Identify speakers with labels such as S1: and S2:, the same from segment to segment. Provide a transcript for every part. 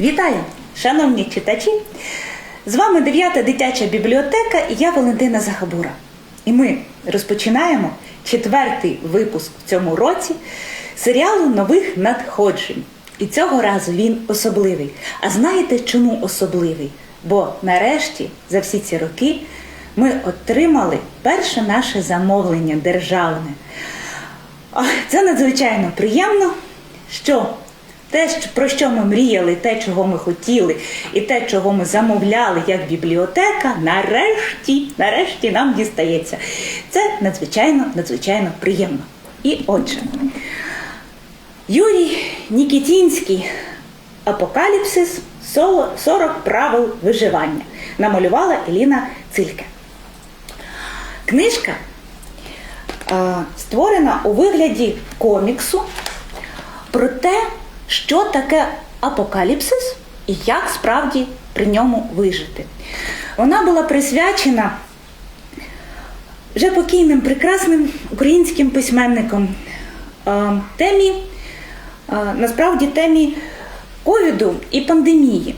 S1: Вітаю, шановні читачі! З вами 9 дитяча бібліотека і я Валентина Захабура. І ми розпочинаємо четвертий випуск в цьому році серіалу нових надходжень. І цього разу він особливий. А знаєте, чому особливий? Бо нарешті за всі ці роки ми отримали перше наше замовлення державне. Це надзвичайно приємно, що те, про що ми мріяли, те, чого ми хотіли, і те, чого ми замовляли як бібліотека, нарешті, нарешті нам дістається. Це надзвичайно, надзвичайно приємно. І отже, Юрій Нікітінський Апокаліпсис 40 правил виживання намалювала Еліна Цильке. Книжка е, створена у вигляді коміксу про те, що таке апокаліпсис і як справді при ньому вижити. Вона була присвячена вже покійним прекрасним українським письменником темі, насправді темі ковіду і пандемії.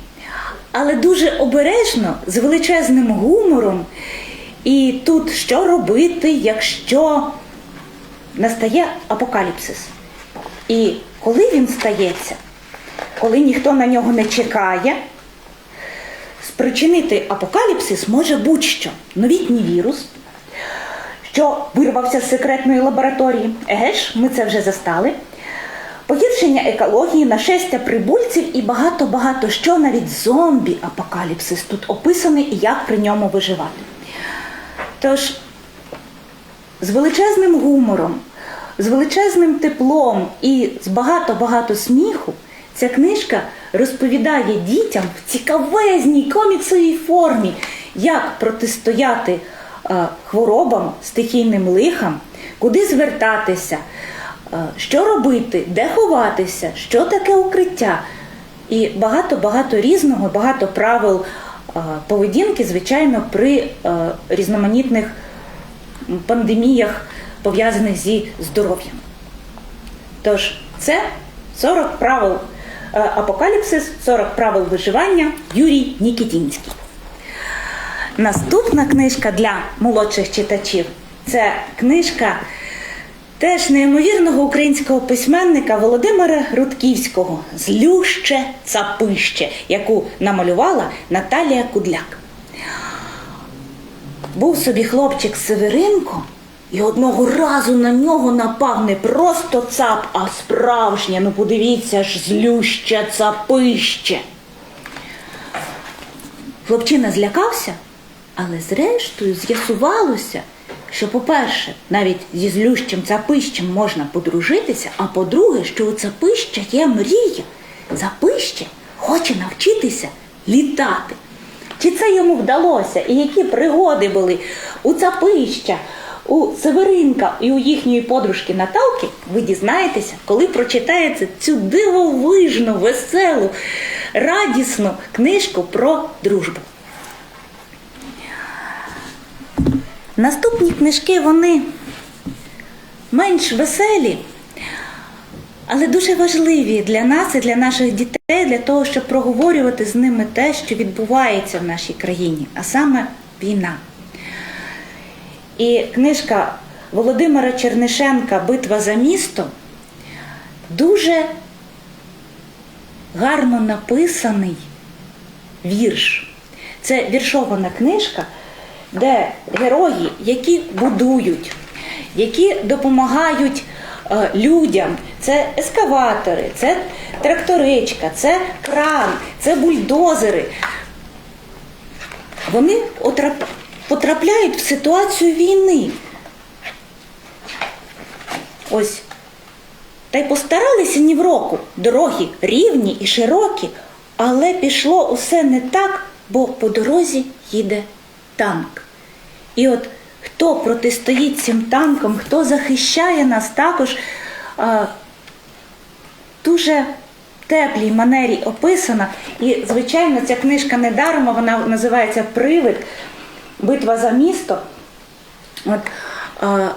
S1: Але дуже обережно, з величезним гумором. І тут що робити, якщо настає апокаліпсис? І коли він стається, коли ніхто на нього не чекає, спричинити апокаліпсис може будь-що новітній вірус, що вирвався з секретної лабораторії. Еге ми це вже застали. Погіршення екології, нашестя прибульців і багато-багато що, навіть зомбі-апокаліпсис тут описаний і як при ньому виживати. Тож, з величезним гумором, з величезним теплом і з багато-багато сміху ця книжка розповідає дітям в цікавезній коміксовій формі, як протистояти е, хворобам, стихійним лихам, куди звертатися, е, що робити, де ховатися, що таке укриття. І багато-багато різного, багато правил е, поведінки, звичайно, при різноманітних пандеміях, пов'язаних зі здоров'ям. Тож, це 40 правил е, апокаліпсис, 40 правил виживання Юрій Нікітінський. Наступна книжка для молодших читачів це книжка теж неймовірного українського письменника Володимира Рудківського Злюще цапище, яку намалювала Наталія Кудляк. Був собі хлопчик Северинко, і одного разу на нього напав не просто цап, а справжнє. Ну подивіться ж, злюще цапище. Хлопчина злякався, але зрештою з'ясувалося, що, по-перше, навіть зі злющим цапищем можна подружитися, а по-друге, що у цапища є мрія. Цапище хоче навчитися літати. Чи це йому вдалося? І які пригоди були у цапища, у Северинка і у їхньої подружки Наталки, ви дізнаєтеся, коли прочитаєте цю дивовижну, веселу, радісну книжку про дружбу. Наступні книжки вони менш веселі, але дуже важливі для нас і для наших дітей, для того, щоб проговорювати з ними те, що відбувається в нашій країні, а саме війна. І книжка Володимира Чернишенка Битва за місто дуже гарно написаний вірш. Це віршована книжка, де герої, які будують, які допомагають е, людям. Це ескаватори, це тракторичка, це кран, це бульдозери. Вони потрапляють в ситуацію війни. Ось. Та й постаралися ні в року. Дороги рівні і широкі, але пішло усе не так, бо по дорозі їде танк. І от хто протистоїть цим танкам, хто захищає нас також а, дуже теплій манері описана. І, звичайно, ця книжка не дарма, вона називається Привид, Битва за місто. От, а,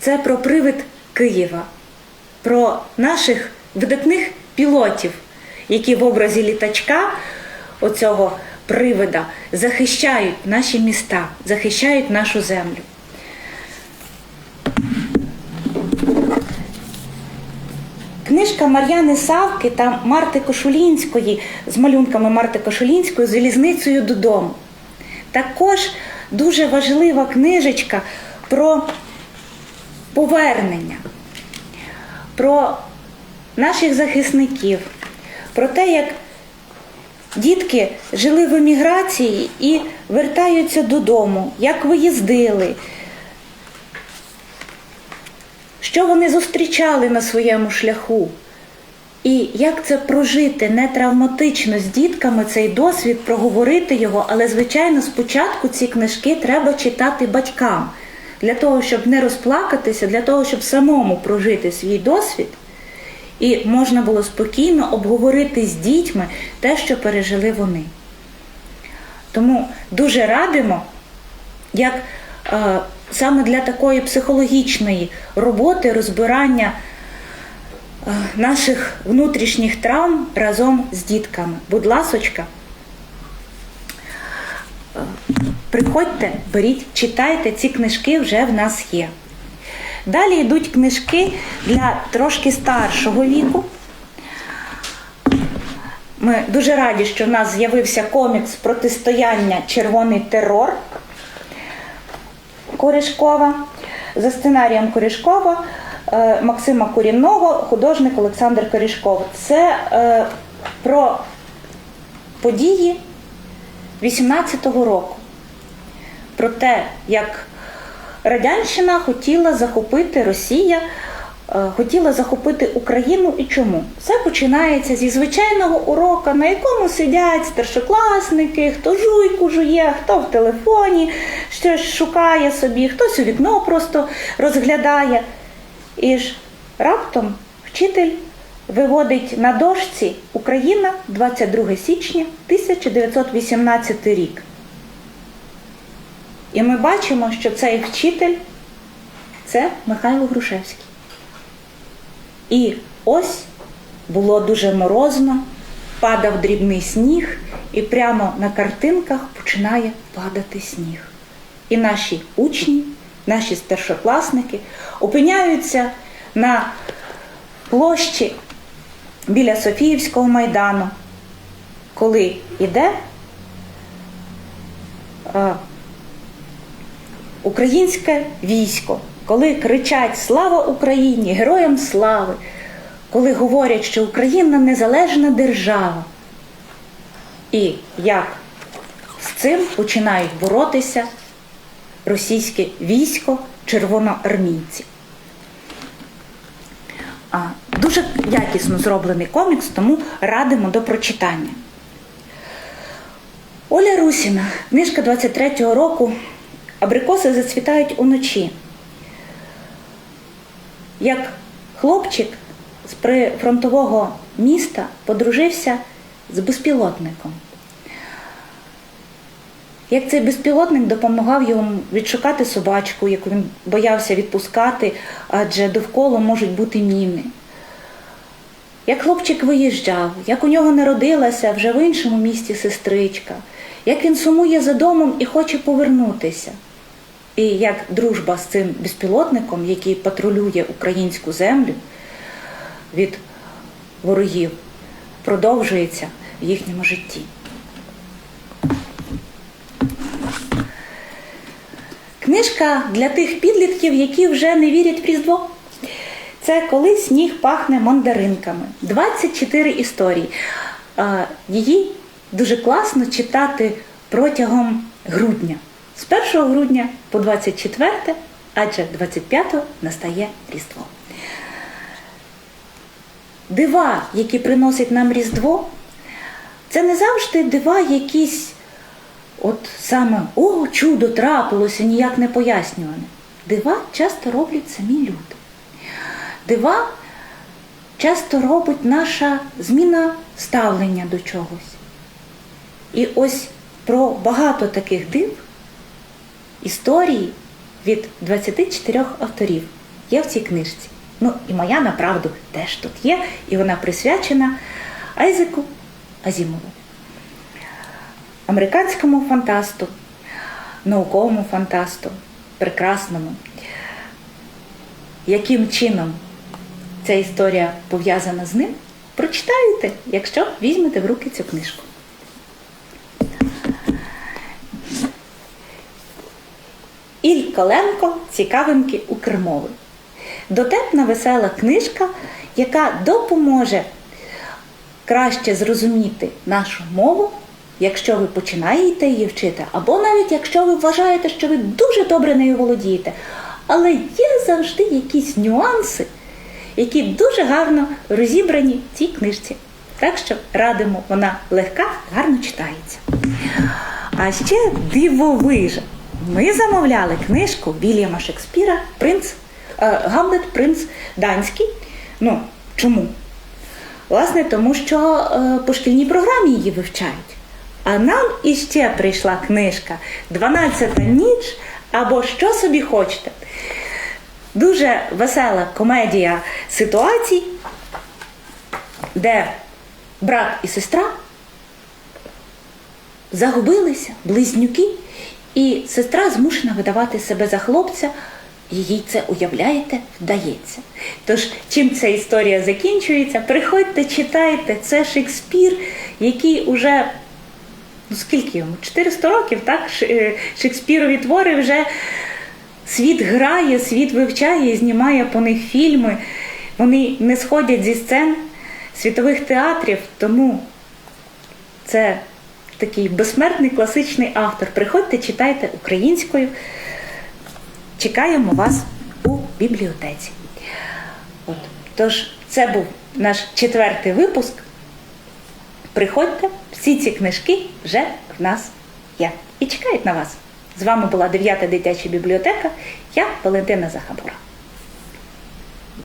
S1: це про привид Києва, про наших видатних пілотів, які в образі літачка, оцього привида, захищають наші міста, захищають нашу землю. Книжка Мар'яни Савки та Марти Кошулінської з малюнками Марти Кошулінської Залізницею додому. Також дуже важлива книжечка про повернення, про наших захисників, про те, як дітки жили в еміграції і вертаються додому, як виїздили, що вони зустрічали на своєму шляху. І як це прожити не травматично з дітками цей досвід, проговорити його, але, звичайно, спочатку ці книжки треба читати батькам для того, щоб не розплакатися, для того, щоб самому прожити свій досвід, і можна було спокійно обговорити з дітьми те, що пережили вони. Тому дуже радимо, як е, саме для такої психологічної роботи, розбирання наших внутрішніх травм разом з дітками. Будь ласочка, е, приходьте, беріть, читайте, ці книжки вже в нас є. Далі йдуть книжки для трошки старшого віку. Ми дуже раді, що в нас з'явився комікс протистояння Червоний терор Корішкова за сценарієм Корішкова е, Максима Курінного, художник Олександр Корішков. Це е, про події 18-го року. Про те, як Радянщина хотіла захопити Росія, е, хотіла захопити Україну і чому? Все починається зі звичайного уроку, на якому сидять старшокласники, хто жуйку жує, хто в телефоні щось шукає собі, хтось у вікно просто розглядає. І ж раптом вчитель виводить на дошці Україна 22 січня 1918 рік. І ми бачимо, що цей вчитель це Михайло Грушевський. І ось було дуже морозно, падав дрібний сніг, і прямо на картинках починає падати сніг. І наші учні, наші старшокласники опиняються на площі біля Софіївського майдану, коли йде українське військо, коли кричать Слава Україні! Героям слави! Коли говорять, що Україна незалежна держава. І як з цим починають боротися російське військо червоноармійці. Дуже якісно зроблений комікс, тому радимо до прочитання. Оля Русіна, книжка 23-го року. Абрикоси зацвітають уночі. Як хлопчик з прифронтового міста подружився з безпілотником. Як цей безпілотник допомагав йому відшукати собачку, яку він боявся відпускати, адже довкола можуть бути міни. Як хлопчик виїжджав, як у нього народилася вже в іншому місті сестричка, як він сумує за домом і хоче повернутися. І як дружба з цим безпілотником, який патрулює українську землю від ворогів, продовжується в їхньому житті. Книжка для тих підлітків, які вже не вірять в Різдво. Це коли сніг пахне мандаринками. 24 історії. Її дуже класно читати протягом грудня. З 1 грудня по 24, адже 25 настає Різдво. Дива, які приносить нам Різдво, це не завжди дива якісь, от саме о, чудо трапилося, ніяк не пояснюване. Дива часто роблять самі люди. Дива часто робить наша зміна ставлення до чогось. І ось про багато таких див історії від 24 авторів є в цій книжці. Ну і моя направду теж тут є, і вона присвячена Айзеку Азімову, американському фантасту, науковому фантасту, прекрасному. Яким чином ця історія пов'язана з ним, прочитаєте, якщо візьмете в руки цю книжку. Іль Коленко Цікавинки у Кримови. Дотепна весела книжка, яка допоможе краще зрозуміти нашу мову, якщо ви починаєте її вчити, або навіть якщо ви вважаєте, що ви дуже добре нею володієте. Але є завжди якісь нюанси, які дуже гарно розібрані в цій книжці. Так що радимо, вона легка, гарно читається. А ще дивовижа. Ми замовляли книжку Вільяма Шекспіра Принц е, Гамлет Принц Данський. Ну, чому? Власне, тому що е, по шкільній програмі її вивчають. А нам іще прийшла книжка «12 ніч або що собі хочете. Дуже весела комедія ситуацій, де брат і сестра загубилися, близнюки, і сестра змушена видавати себе за хлопця, їй це уявляєте, вдається. Тож, чим ця історія закінчується, приходьте, читайте, це Шекспір, який уже, ну скільки йому? 400 років, так? Е, Шекспірові твори вже світ грає, світ вивчає і знімає по них фільми. Вони не сходять зі сцен світових театрів, тому це такий безсмертний класичний автор. Приходьте, читайте українською. Чекаємо вас у бібліотеці. От. Тож, це був наш четвертий випуск. Приходьте, всі ці книжки вже в нас є і чекають на вас. З вами була 9 дитяча бібліотека. Я Валентина Захабура.